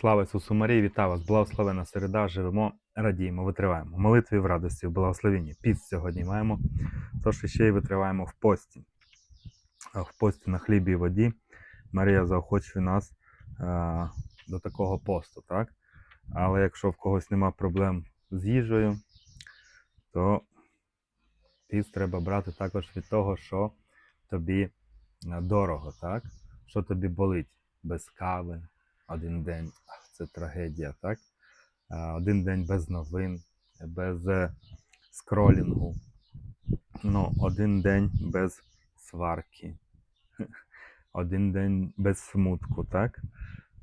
Слава Ісусу Марії, вітаю вас! Благословена середа, живемо, радіємо, витриваємо. В молитві в радості, в благословенні. Піст сьогодні маємо, тож ще й витриваємо в пості. В пості на хлібі і воді. Марія заохочує нас а, до такого посту, так? Але якщо в когось нема проблем з їжею, то піст треба брати також від того, що тобі дорого, так? Що тобі болить без кави, один день це трагедія, так? Один день без новин, без е, скролінгу. Ну, один день без сварки. Один день без смутку, так?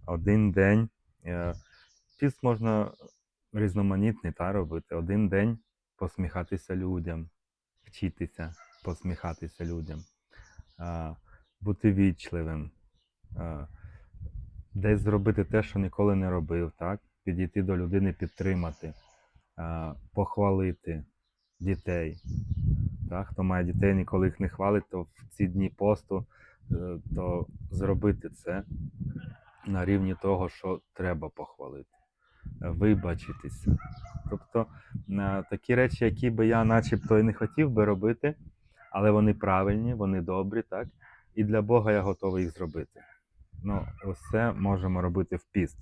Один день. е, Піст можна різноманітний та, робити. Один день посміхатися людям, вчитися посміхатися людям, бути вічливим, десь зробити те, що ніколи не робив, так? Підійти до людини, підтримати, похвалити дітей. Так? Хто має дітей, ніколи їх не хвалить, то в ці дні посту е, то зробити це на рівні того, що треба похвалити, вибачитися. Тобто е, такі речі, які би я начебто і не хотів би робити, але вони правильні, вони добрі, так? І для Бога я готовий їх зробити. Ну, ось можемо робити в піст.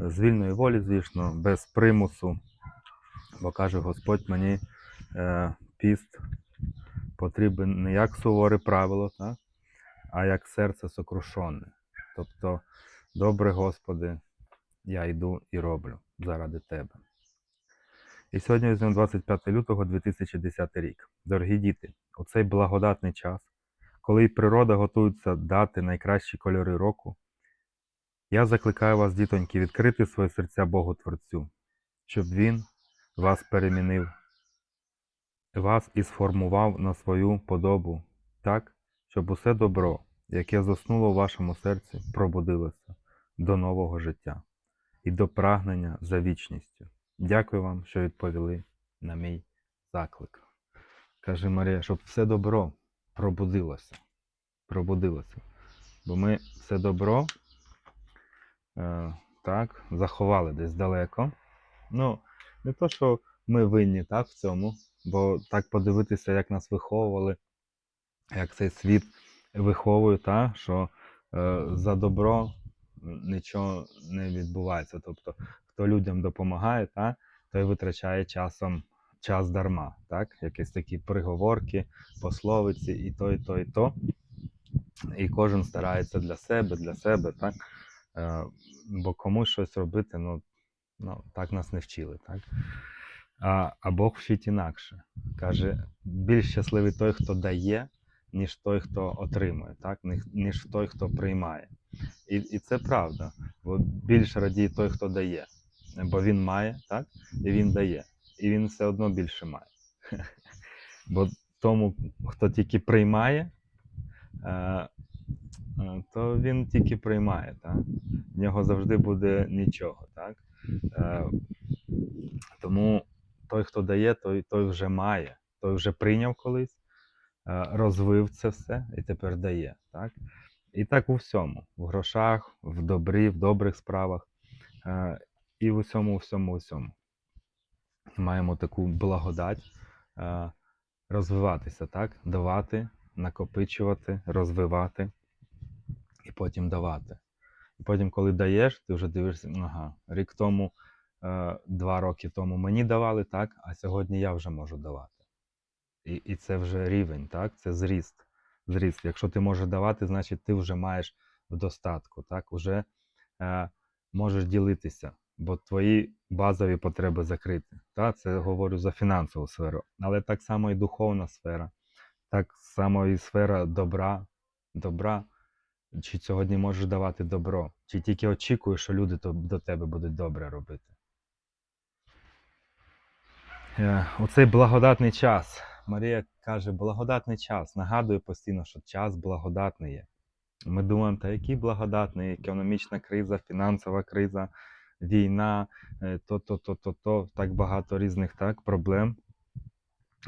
З вільної волі, звісно, без примусу. Бо каже Господь мені, е, піст потрібен не як суворе правило, так? а як серце сокрушене. Тобто, добре, Господи, я йду і роблю заради Тебе. І сьогодні візьмемо 25 лютого 2010 рік. Дорогі діти, у цей благодатний час, коли і природа готується дати найкращі кольори року, я закликаю вас, дітоньки, відкрити свої серця Богу Творцю, щоб Він вас перемінив, вас і сформував на свою подобу так, щоб усе добро, яке заснуло в вашому серці, пробудилося до нового життя і до прагнення за вічністю. Дякую вам, що відповіли на мій заклик. Каже Марія, щоб все добро пробудилося. Пробудилося. Бо ми все добро е, так, заховали десь далеко. Ну, не то, що ми винні так, в цьому, бо так подивитися, як нас виховували, як цей світ виховує, та, що е, за добро нічого не відбувається. Тобто, хто людям допомагає, та, той витрачає часом час дарма. Так? Якісь такі приговорки, пословиці, і то, і то, і то. І кожен старається для себе, для себе, так? Е, бо комусь щось робити, ну, ну так нас не вчили. Так? А, а Бог вчить інакше. Каже, більш щасливий той, хто дає, ніж той, хто отримує, так? Ні- ніж той, хто приймає. І, і це правда. Бо більш радіє той, хто дає. Бо він має, так? І він дає. І він все одно більше має. Бо тому, хто тільки приймає, е, е, то він тільки приймає. Так? В нього завжди буде нічого. Так? Е, Тому той, хто дає, той, той вже має, той вже прийняв колись, розвив це все і тепер дає. Так? І так у всьому, в грошах, в добрі, в добрих справах, і в усьому, усьому, усьому. Маємо таку благодать е, розвиватися, так? Давати, накопичувати, розвивати і потім давати. І потім, коли даєш, ти вже дивишся, ага, рік тому, е, два роки тому мені давали, так, а сьогодні я вже можу давати. І, і це вже рівень, так? Це зріст. Зріст. Якщо ти можеш давати, значить ти вже маєш в достатку, так? Уже е, можеш ділитися, бо твої базові потреби закриті. Так? Це говорю за фінансову сферу. Але так само і духовна сфера, так само і сфера добра. добра. Чи сьогодні можеш давати добро, чи тільки очікуєш, що люди до тебе будуть добре робити. Е, Оцей благодатний час. Марія каже, благодатний час. Нагадує постійно, що час благодатний є. Ми думаємо, та який благодатний, економічна криза, фінансова криза, війна, е, то, то, то, то, то, так багато різних так, проблем.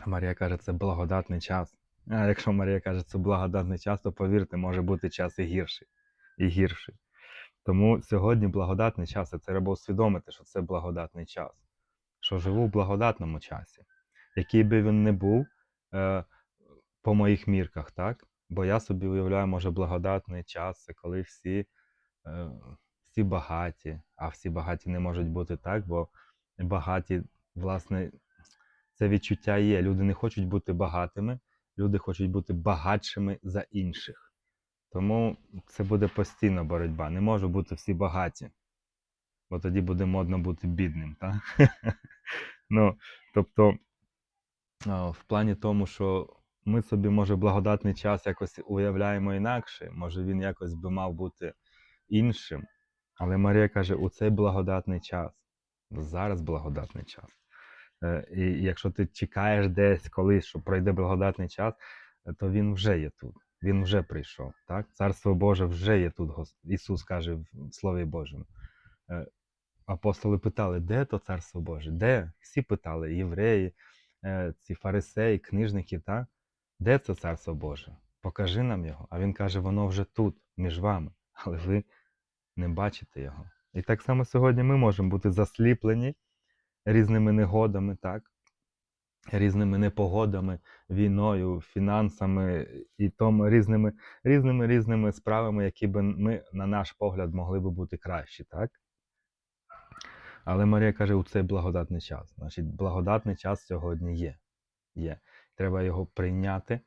А Марія каже, це благодатний час. А якщо Марія каже, це благодатний час, то повірте, може бути час і гірший. І гірший. Тому сьогодні благодатний час, і треба усвідомити, що це благодатний час, що живу в благодатному часі, який би він не був е, по моїх мірках, так? Бо я собі уявляю, може, благодатний час це коли всі, е, всі багаті, а всі багаті не можуть бути так, бо багаті, власне, це відчуття є. Люди не хочуть бути багатими, люди хочуть бути багатшими за інших. Тому це буде постійна боротьба. Не можуть бути всі багаті, бо тоді буде модно бути бідним. Так? ну, тобто, в плані тому, що ми собі, може, благодатний час якось уявляємо інакше, може він якось би мав бути іншим. Але Марія каже, у цей благодатний час, зараз благодатний час. Е, І якщо ти чекаєш десь колись, що пройде благодатний час, е, то він вже є тут. Він вже прийшов. Так? Царство Боже вже є тут. Ісус каже в Слові Божому. Е, Апостоли питали, де то царство Боже? Де? Всі питали, євреї, ці фарисеї, книжники, так? Де це царство Боже? Покажи нам його. А він каже, воно вже тут, між вами, але ви не бачите його. І так само сьогодні ми можемо бути засліплені різними негодами, так? різними непогодами, війною, фінансами і тому різними, різними різними справами, які би ми, на наш погляд, могли би бути кращі, так? Але Марія каже, у цей благодатний час. Значить, благодатний час сьогодні є. є. Треба його прийняти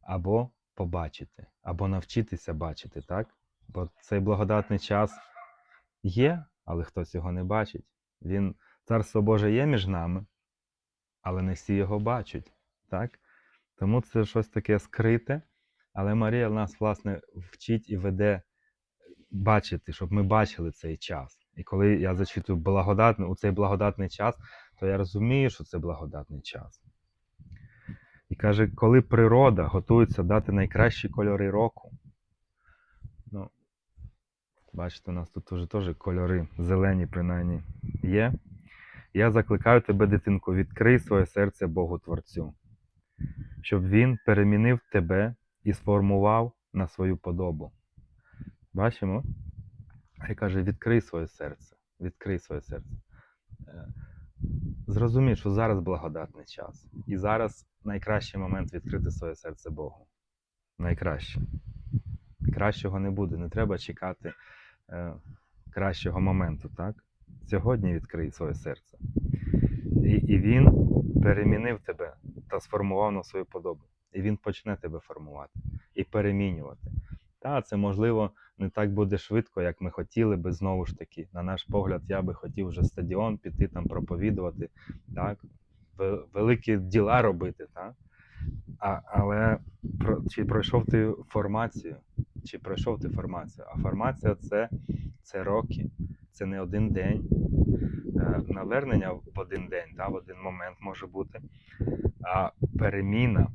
або побачити, або навчитися бачити, так? Бо цей благодатний час є, але хтось його не бачить. Він, Царство Боже є між нами, але не всі його бачать. Так? Тому це щось таке скрите. Але Марія нас, власне, вчить і веде бачити, щоб ми бачили цей час. І коли я зачитую благодатний, у цей благодатний час, то я розумію, що це благодатний час. І каже, коли природа готується дати найкращі кольори року. Бачите, у нас тут вже теж кольори зелені, принаймні, є. Я закликаю тебе, дитинку, відкрий своє серце Богу Творцю, щоб Він перемінив тебе і сформував на свою подобу. Бачимо? І каже: відкрий своє серце, відкрий своє серце. Е, Зрозумій, що зараз благодатний час. І зараз найкращий момент відкрити своє серце Богу. Найкраще. Кращого не буде, не треба чекати кращого моменту, так? Сьогодні відкрий своє серце. І, і він перемінив тебе та сформував на свою подобу. І він почне тебе формувати і перемінювати. Та це можливо не так буде швидко, як ми хотіли би знову ж таки. На наш погляд, я би хотів вже стадіон піти там проповідувати, так? великі діла робити. Так? А, але про, чи пройшов ти формацію, чи пройшов ти формацію? А формація це, це роки, це не один день. Е, Навернення в один день, та, в один момент може бути. А переміна,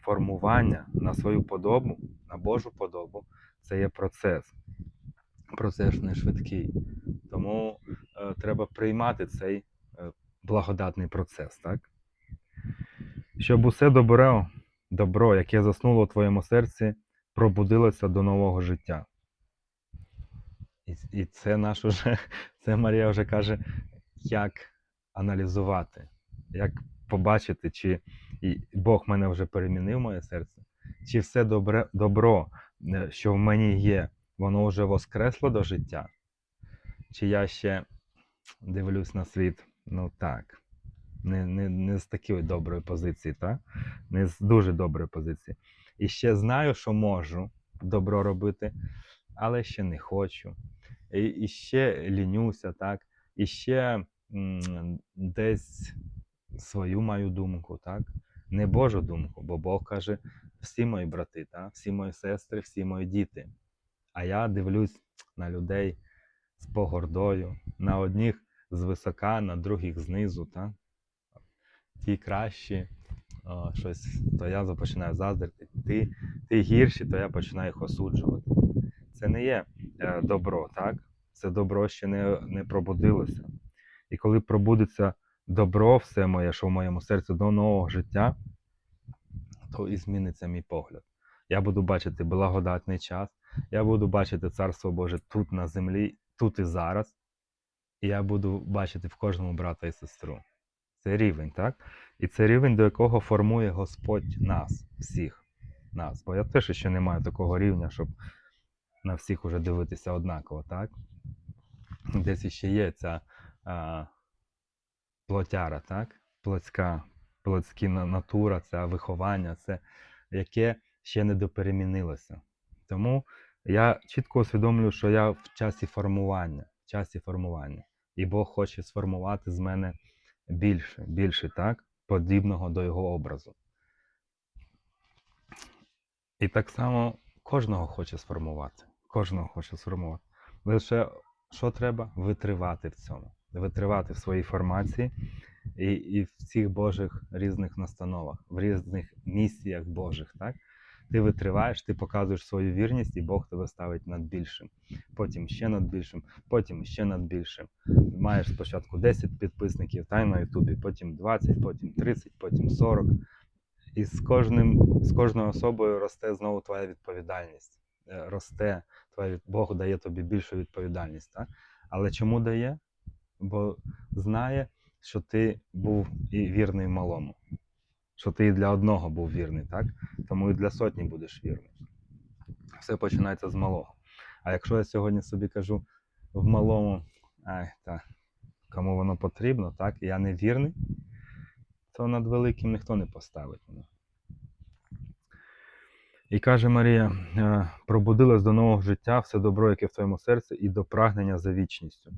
формування на свою подобу, на Божу подобу це є процес. Процес не швидкий. Тому е, треба приймати цей е, благодатний процес, так? Щоб усе добро, добро, яке заснуло у твоєму серці, пробудилося до нового життя. І, і це наш уже, це Марія вже каже, як аналізувати, як побачити, чи і Бог мене вже перемінив моє серце, чи все добре, добро, е, що в мені є, воно вже воскресло до життя, чи я ще дивлюсь на світ, ну так, не, не, не з такої доброї позиції, так? не з дуже доброї позиції. І ще знаю, що можу добро робити, але ще не хочу. І, і ще лінюся, так? І ще м, десь свою маю думку, так? Не Божу думку, бо Бог каже, всі мої брати, так? всі мої сестри, всі мої діти. А я дивлюсь на людей з погордою, на одних звисока, на других знизу. Так? Ті кращі, о, щось, то я починаю заздрити. Ти, ти гірші, то я починаю їх осуджувати. Це не є е, добро, так? Це добро ще не, не пробудилося. І коли пробудеться добро, все моє, що в моєму серці до нового життя, то і зміниться мій погляд. Я буду бачити благодатний час, Я буду бачити Царство Боже тут на землі, тут і зараз. І я буду бачити в кожному брата і сестру. Це рівень, так? І це рівень, до якого формує Господь нас, всіх нас. Бо я теж ще не маю такого рівня, щоб на всіх уже дивитися однаково, так? Десь іще є ця а, плотяра, так? Плотська, плотська натура, це виховання, це яке ще не доперемінилося. Тому я чітко усвідомлюю, що я в часі формування, в часі формування. І Бог хоче сформувати з мене більше, більше, так? Подібного до його образу. І так само кожного хоче сформувати. Кожного хоче сформувати. Лише що треба? Витривати в цьому. Витривати в своїй формації і, і в цих Божих різних настановах, в різних місіях Божих. Так? Ти витриваєш, ти показуєш свою вірність, і Бог тебе ставить над більшим. Потім ще над більшим, потім ще над більшим. Маєш спочатку 10 підписників та й на Ютубі, потім 20, потім 30, потім 40. І з кожним, з кожною особою росте знову твоя відповідальність. Росте твоя Бог дає тобі більшу відповідальність. Так? Але чому дає? Бо знає, що ти був і вірний малому. Що ти і для одного був вірний, так? Тому і для сотні будеш вірний. Все починається з малого. А якщо я сьогодні собі кажу в малому, ай, та, кому воно потрібно, так, я не вірний, то над великим ніхто не поставить мене. І каже Марія: е, пробудилась до нового життя все добро, яке в твоєму серці, і до прагнення за вічністю.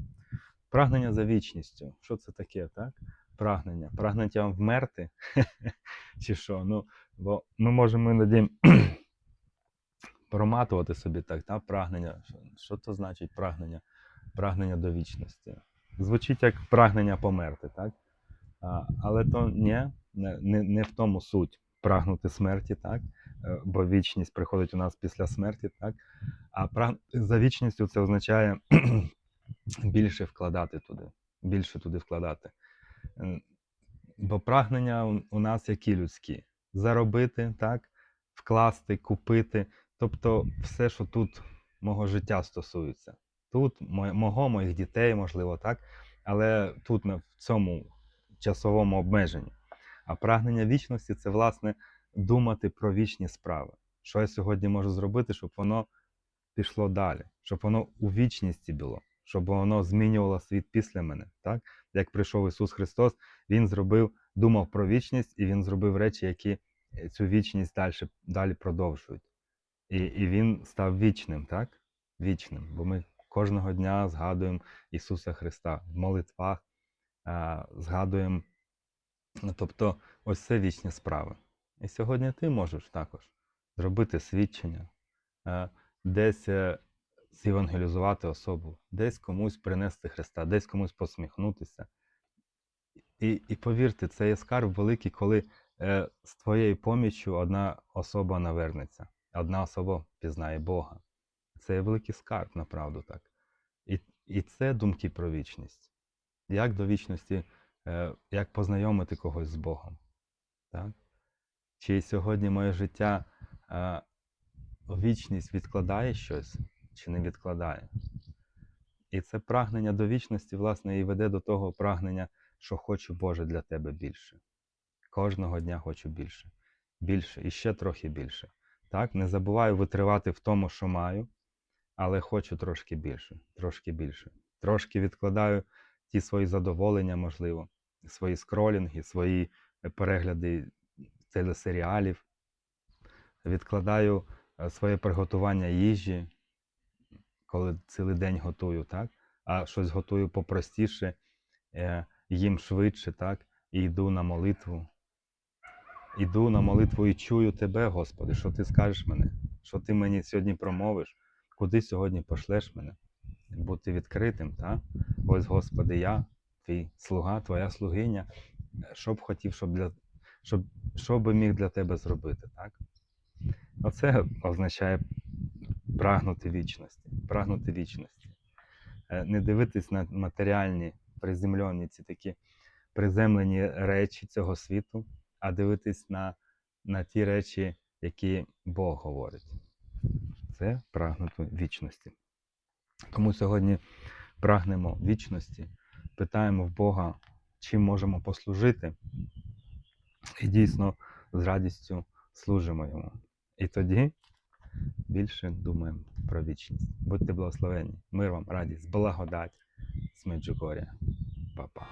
Прагнення за вічністю. Що це таке, так? Прагнення. Прагнення вмерти? Чи що? Ну, бо ми можемо іноді проматувати собі так, та? прагнення. Що, то значить прагнення? Прагнення до вічності. Звучить як прагнення померти, так? А, але то ні, не, не, не в тому суть прагнути смерті, так? Е, Бо вічність приходить у нас після смерті, так? А праг... за вічністю це означає більше вкладати туди, більше туди вкладати. Е, Бо прагнення у- нас які людські: заробити, так? вкласти, купити. Тобто все, що тут мого життя стосується. Тут мо- мого, моїх дітей, можливо, так, але тут в цьому часовому обмеженні. А прагнення вічності це, власне, думати про вічні справи. Що я сьогодні можу зробити, щоб воно пішло далі, щоб воно у вічності було, щоб воно змінювало світ після мене. Так? Як прийшов Ісус Христос, Він зробив, думав про вічність, і Він зробив речі, які е, цю вічність далі, далі продовжують. І, і Він став вічним, так? Вічним. Бо ми кожного дня згадуємо Ісуса Христа в молитвах, згадуємо. ну, Тобто, ось це вічні справи. І сьогодні ти можеш також зробити свідчення, е, десь зєвангелізувати особу, десь комусь принести Христа, десь комусь посміхнутися. І, і повірте, це є скарб великий, коли е, з твоєю поміччю одна особа навернеться, одна особа пізнає Бога. Це є великий скарб, направду так. І, і це думки про вічність. Як до вічності, е, як познайомити когось з Богом. Так? Чи сьогодні моє життя е, вічність відкладає щось, чи не відкладає? І це прагнення до вічності, власне, і веде до того прагнення, що хочу Боже для тебе більше. Кожного дня хочу більше, більше і ще трохи більше. Так? Не забуваю витривати в тому, що маю, але хочу трошки більше, трошки більше. Трошки відкладаю ті свої задоволення, можливо, свої скролінги, свої перегляди телесеріалів, відкладаю е, своє приготування їжі, коли цілий день готую, так? а щось готую попростіше, е, їм швидше, так? і йду на молитву. Іду на молитву і чую тебе, Господи, що ти скажеш мене, що ти мені сьогодні промовиш, куди сьогодні пошлеш мене. Бути відкритим, так? Ось, Господи, я, твій слуга, твоя слугиня, е, що б хотів, щоб для, щоб, що би міг для тебе зробити, так? Оце означає прагнути вічності, прагнути вічності. Е, Не дивитись на матеріальні, приземлені ці такі приземлені речі цього світу, а дивитись на, на ті речі, які Бог говорить. це прагнути вічності. Тому сьогодні прагнемо вічності, питаємо в Бога, чим можемо послужити, і дійсно з радістю служимо йому. І тоді більше думаємо про вічність. Будьте благословені, мир вам, радість, благодать з Меджугоря. Па-па.